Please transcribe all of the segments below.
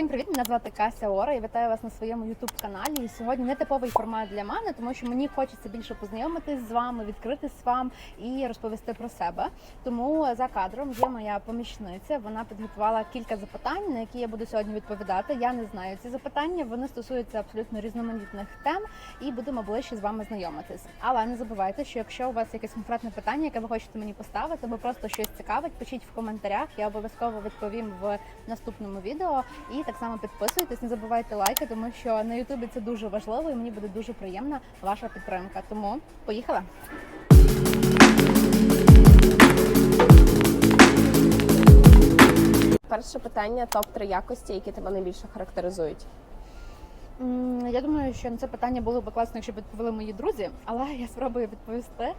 Всім привіт! Мене звати Кася Ора і вітаю вас на своєму youtube каналі. І сьогодні нетиповий формат для мене, тому що мені хочеться більше познайомитись з вами, відкритись вам і розповісти про себе. Тому за кадром є моя помічниця. Вона підготувала кілька запитань, на які я буду сьогодні відповідати. Я не знаю ці запитання. Вони стосуються абсолютно різноманітних тем, і будемо ближче з вами знайомитись. Але не забувайте, що якщо у вас якесь конкретне питання, яке ви хочете мені поставити, або просто щось цікавить, пишіть в коментарях. Я обов'язково відповім в наступному відео. І так само підписуйтесь, не забувайте лайки, тому що на Ютубі це дуже важливо і мені буде дуже приємна ваша підтримка. Тому поїхали. Перше питання топ 3 якості, які тебе найбільше характеризують. Я думаю, що на це питання було б класно, якщо б відповіли мої друзі, але я спробую відповісти.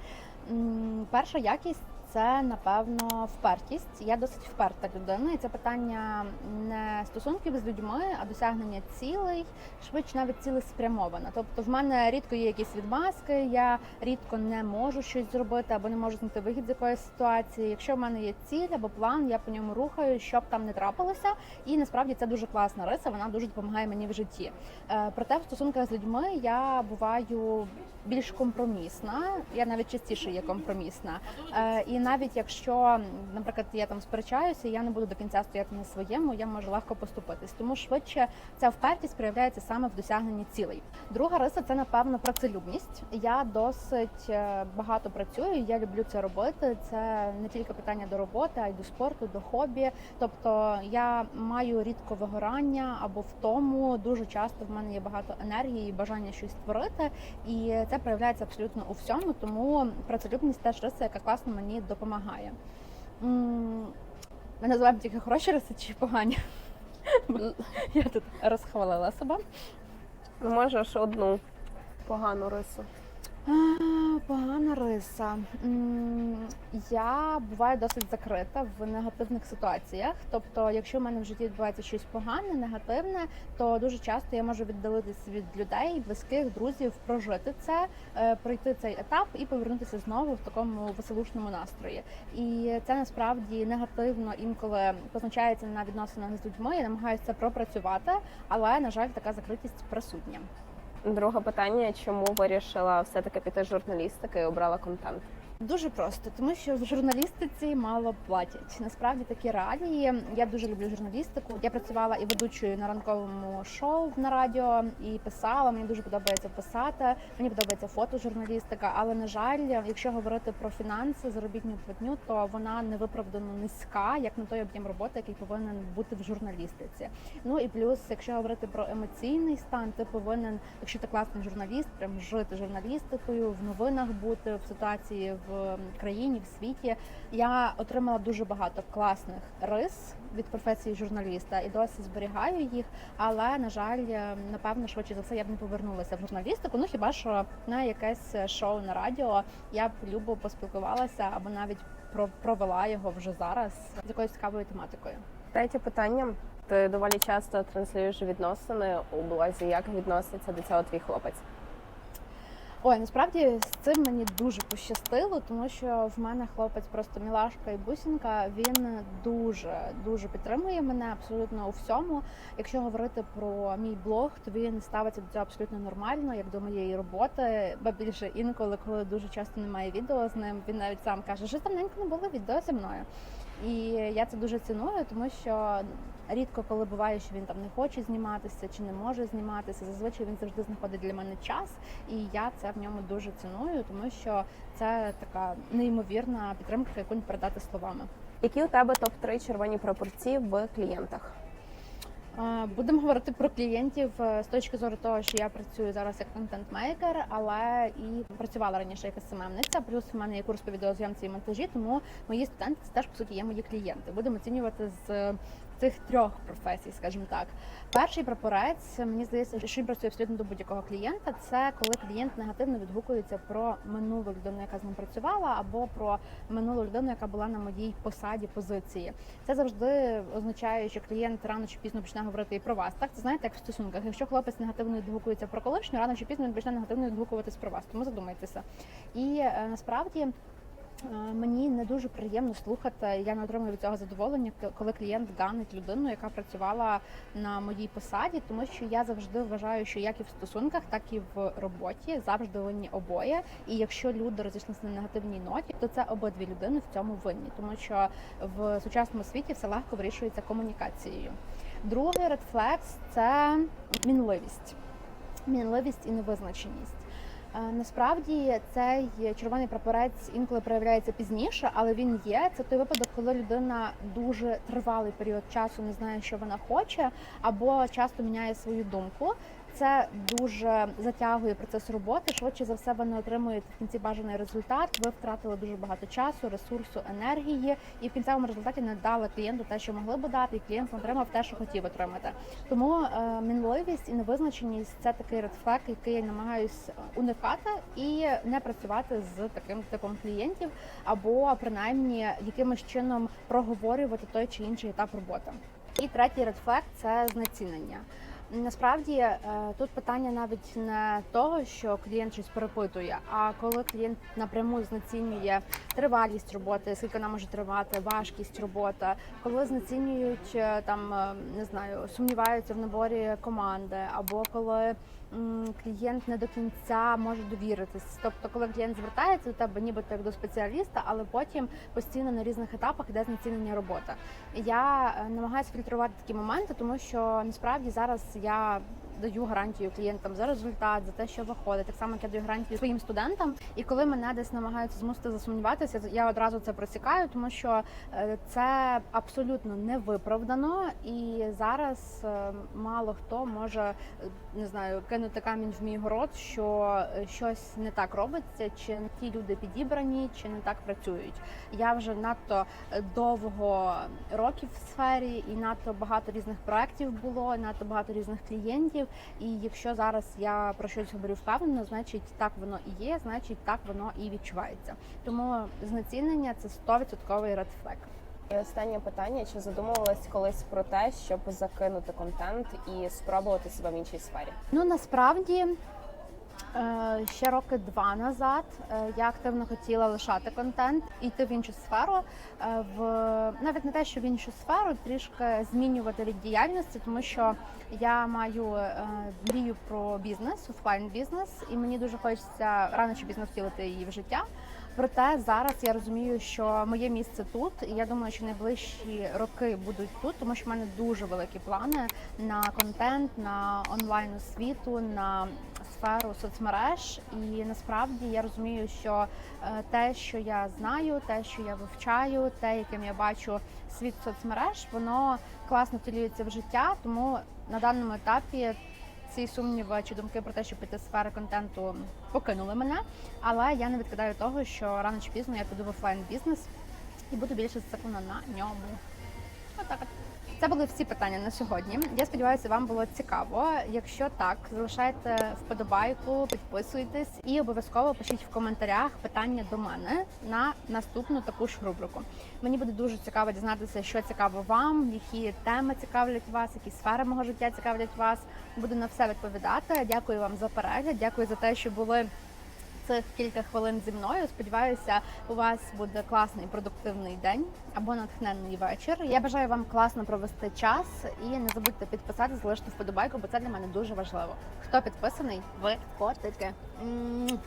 Перша якість це напевно впертість. Я досить вперта людина, і це питання не стосунків з людьми, а досягнення цілей, швидше навіть цілеспрямована. Тобто, в мене рідко є якісь відмазки, я рідко не можу щось зробити або не можу знайти вихід з якоїсь ситуації. Якщо в мене є ціль або план, я по ньому рухаю, що б там не трапилося. І насправді це дуже класна риса. Вона дуже допомагає мені в житті. Е, Проте в стосунках з людьми я буваю більш компромісна. Я навіть частіше є компромісна. Е, І навіть якщо, наприклад, я там сперечаюся, я не буду до кінця стояти на своєму, я можу легко поступитись. Тому швидше ця впертість проявляється саме в досягненні цілей. Друга риса це напевно працелюбність. Я досить е, багато працюю. Я люблю це робити. Це не тільки питання до роботи, а й до спорту, до хобі. Тобто я маю рідко вигорання або втому. Дуже часто в мене є багато енергії і бажання щось створити, і це проявляється абсолютно у всьому. Тому працелюбність теж риса, яка класно мені допомагає. Ми називаємо тільки хороші риси чи погані. Я тут розхвалила себе. Можеш одну погану рису. Погана риса. Я буваю досить закрита в негативних ситуаціях. Тобто, якщо в мене в житті відбувається щось погане, негативне, то дуже часто я можу віддалитись від людей, близьких, друзів, прожити це, е, пройти цей етап і повернутися знову в такому веселушному настрої. І це насправді негативно інколи позначається на відносинах з людьми. Я намагаюся це пропрацювати, але на жаль, така закритість присутня. Друге питання: чому вирішила все-таки піти з журналістики і обрала контент? Дуже просто, тому що в журналістиці мало платять. Насправді такі реалії. Я дуже люблю журналістику. Я працювала і ведучою на ранковому шоу на радіо і писала. Мені дуже подобається писати. Мені подобається фотожурналістика. Але на жаль, якщо говорити про фінанси, заробітну платню, то вона невиправдано низька, як на той об'єм роботи, який повинен бути в журналістиці. Ну і плюс, якщо говорити про емоційний стан, ти повинен, якщо ти класний журналіст, прям жити журналістикою, в новинах бути в ситуації в країні, в світі. Я отримала дуже багато класних рис від професії журналіста і досі зберігаю їх. Але на жаль, е, напевно, швидше за все я б не повернулася в журналістику. Ну хіба що на якесь шоу на радіо я б любо поспілкувалася або навіть про- провела його вже зараз з якоюсь цікавою тематикою. Третє питання. Ти доволі часто транслюєш відносини у блозі. Як відноситься до цього твій хлопець? Ой, насправді з цим мені дуже пощастило, тому що в мене хлопець просто мілашка і бусінка. Він дуже дуже підтримує мене абсолютно у всьому. Якщо говорити про мій блог, то він ставиться до цього абсолютно нормально, як до моєї роботи. Ба більше інколи, коли дуже часто немає відео з ним, він навіть сам каже, що давненько не було відео зі мною. І я це дуже ціную, тому що рідко коли буває, що він там не хоче зніматися чи не може зніматися. Зазвичай він завжди знаходить для мене час, і я це в ньому дуже ціную, тому що це така неймовірна підтримка, яку не передати словами. Які у тебе топ 3 червоні пропорції в клієнтах? Будемо говорити про клієнтів е, з точки зору того, що я працюю зараз як контент-мейкер, але і працювала раніше як СММниця. Плюс в мене є курс по відеозйомці і монтажі, тому мої студенти це теж по суті є мої клієнти. Будемо оцінювати з цих трьох професій, скажімо так. Перший прапорець, мені здається, що він працює абсолютно до будь-якого клієнта. Це коли клієнт негативно відгукується про минулу людину, яка з ним працювала, або про минулу людину, яка була на моїй посаді позиції. Це завжди означає, що клієнт рано чи пізно почне говорити і про вас. Так це знаєте, як в стосунках. Якщо хлопець негативно відгукується про колишню, рано чи пізно він почне негативно відгукуватись про вас. Тому задумайтеся. І е, насправді. Е, Мені не дуже приємно слухати. Я не отримую від цього задоволення, коли клієнт ганить людину, яка працювала на моїй посаді, тому що я завжди вважаю, що як і в стосунках, так і в роботі завжди винні обоє. І якщо люди розійшлися на негативній ноті, то це обидві людини в цьому винні, тому що в сучасному світі все легко вирішується комунікацією. Другий редфлекс це мінливість, мінливість і невизначеність. Е, Насправді цей червоний прапорець інколи проявляється пізніше, але він є. Це той випадок, коли людина дуже тривалий період часу не знає, що вона хоче, або часто міняє свою думку. Це дуже затягує процес роботи. Швидше за все, ви не отримуєте в кінці бажаний результат. Ви втратили дуже багато часу, ресурсу, енергії, і в кінцевому результаті не дали клієнту те, що могли би дати, і клієнт отримав те, що хотів отримати. Тому е, мінливість і невизначеність це такий редфлек, який я намагаюсь уникати і не працювати з таким типом клієнтів, або принаймні якимось чином проговорювати той чи інший етап роботи. І третій редфлек це знецінення. Насправді е, тут питання навіть не того, що клієнт щось перепитує, а коли клієнт напряму знецінює тривалість роботи, скільки вона може тривати, важкість роботи, коли знецінюють е, там е, не знаю, сумніваються в наборі команди, або коли клієнт не до кінця може довіритись. Тобто, коли клієнт звертається до тебе, нібито як до спеціаліста, але потім постійно на різних етапах йде знецінення роботи. Я е, намагаюся фільтрувати такі моменти, тому що насправді зараз я даю гарантію клієнтам за результат, за те, що виходить. Так само як я даю гарантію своїм студентам. І коли мене десь намагаються змусити засумніватися, я одразу це просікаю, тому що е, це абсолютно не виправдано, і зараз е, мало хто може е, не знаю кинути камінь в мій город, що щось не так робиться, чи не ті люди підібрані, чи не так працюють. Я вже надто довго років в сфері, і надто багато різних проєктів було, надто багато різних клієнтів. І якщо зараз я про щось говорю впевнено, значить так воно і є, значить так воно і відчувається. Тому знецінення це 100% red flag. І останнє питання: чи задумувалась колись про те, щоб закинути контент і спробувати себе в іншій сфері? Ну насправді ще роки два назад е, я активно хотіла лишати контент і йти в іншу сферу. е, В навіть не те, що в іншу сферу, трішки змінювати від діяльності, тому що я маю е, мрію про бізнес, офлайн бізнес, і мені дуже хочеться рано чи пізно втілити її в життя. Проте зараз я розумію, що моє місце тут, і я думаю, що найближчі роки будуть тут, тому що в мене дуже великі плани на контент, на онлайн освіту, на сферу соцмереж. І насправді я розумію, що е, те, що я знаю, те, що я вивчаю, те, яким я бачу світ соцмереж, воно класно втілюється в життя. Тому на даному етапі ці сумніви чи думки про те, що піти з сфери контенту покинули мене. Але я не відкидаю того, що рано чи пізно я піду в офлайн бізнес і буду більше зациклена на ньому. Отак от. Це були всі питання на сьогодні. Я сподіваюся, вам було цікаво. Якщо так, залишайте вподобайку, підписуйтесь і обов'язково пишіть в коментарях питання до мене на наступну таку ж рубрику. Мені буде дуже цікаво дізнатися, що цікаво вам, які теми цікавлять вас, які сфери мого життя цікавлять вас. Буду на все відповідати. Дякую вам за перегляд. Дякую за те, що були цих кілька хвилин зі мною. Сподіваюся, у вас буде класний продуктивний день або натхненний вечір. Я бажаю вам класно провести час і не забудьте підписати, залишити вподобайку, бо це для мене дуже важливо. Хто підписаний, ви котики. М.